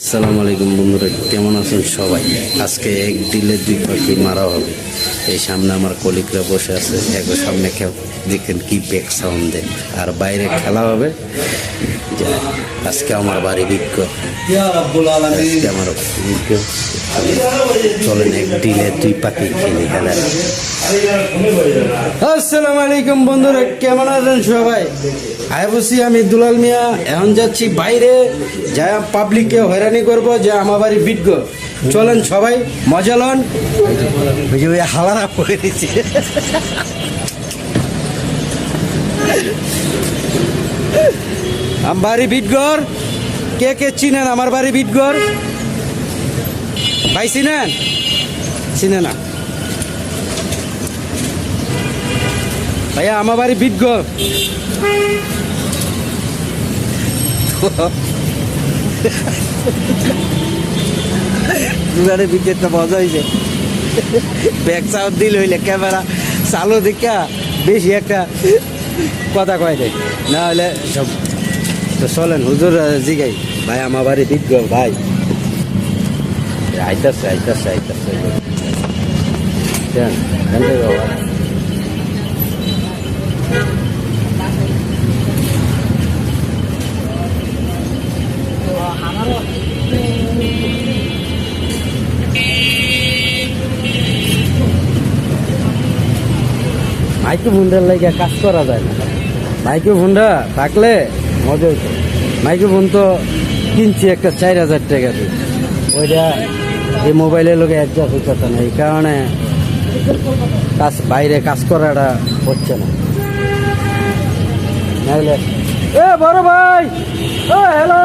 আসসালামু আলাইকুম বন্ধুরা, কেমন আছেন সবাই? আজকে এক ডিলে দুই পাখি মারা হবে। এই সামনে আমার কলিকরা বসে আছে। একবার সামনে দেখেন কি ব্যাক সাউন্ড দেয়। আর বাইরে খেলা হবে। আজকে আমার বাড়ি বিজ্ঞ আজকে আমার চলেন এক ডিলে দুই পাখি খেলি খেলা। আসসালামু আলাইকুম বন্ধুরা, কেমন আছেন সবাই? আয় বসি আমি দুলাল মিয়া এখন যাচ্ছি বাইরে যা পাবলিককে হয়রানি করব যে আমার বাড়ি বিজ্ঞ চলেন সবাই মজা লন। ওই যে ওই হালারা পড়ে দিচ্ছে। আমার বাড়ি বিটগড় কে কে চিনেন আমার বাড়ি বিটগড় ভাই চিনেন? চিনে না। ভাইয়া, আমার বাড়ি দুগারে বিকেট তো মজা হয়েছে ব্যাক সাউন্ড দিল হইলে ক্যামেরা চালু দেখা, বেশি একটা কথা কয় দেয় না হলে সব তো চলেন, হুজুর জিগাই। ভাই, আমার বাড়ি বিটগড় ভাই। আইতাছে আইতাছে আইতাছে। দেন দেন রে বাবা। মাইক্রো ফোনটার লাগে কাজ করা যায় না। মাইক্রো ফোনটা থাকলে মজা হইতো। মাইক্রো ফোন তো কিনছি একটা চার হাজার টাকা দিয়ে। ওইটা এই মোবাইলের লোকে অ্যাডজাস্ট হইতেছে না। এই কারণে কাজ, বাইরে কাজ করাটা হচ্ছে না। এ বড় ভাই! হ্যালো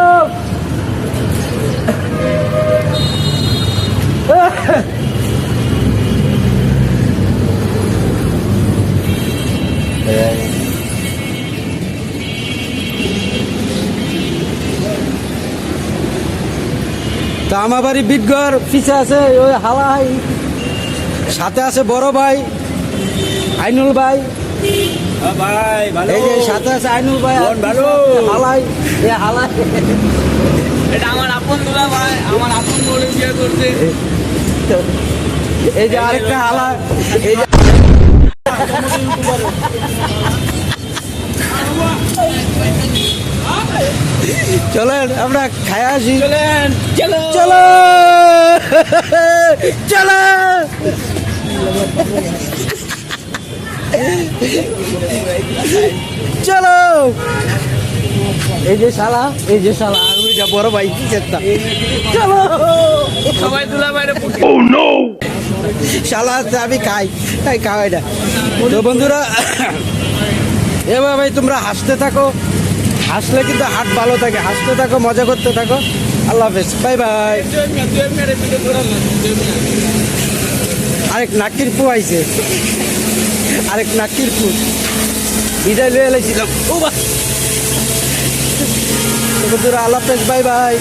আমার বাড়ি বিটগড় পিছে আছে ওই হালাই। সাথে আছে বড় ভাই আইনুল ভাই। ভাই ভালো। এই যে সাথে আছে আইনুল ভাই ভালো। হালাই এ হালাই। এটা আমার আপন দুলা ভাই আমার আপন বলে বিয়ে করছে। এই যে আরেকটা হালা এই যে চলেন আমরা খাই আসি। চলেন চলো। চলো। চলো। চলো। এই যে শালা এই যে শালা আর ওইটা বড় ভাই কি চেষ্টা চলো। সবাই দুলা ভাইরে শালা আমি খাই তাই খাওয়াই না। তো বন্ধুরা এভাবে ভাই তোমরা হাসতে থাকো। হাসলে কিন্তু হাট ভালো থাকে, হাসতে থাকো, মজা করতে থাকো। আল্লাহ হাফেজ, বাই বাই। আরেক নাকির পু আইছে। আরেক নাকির পু। বিদায় লয়ে এলাইছিলাম ও বা তো বন্ধুরা, আল্লাহ হাফেজ, বাই বাই।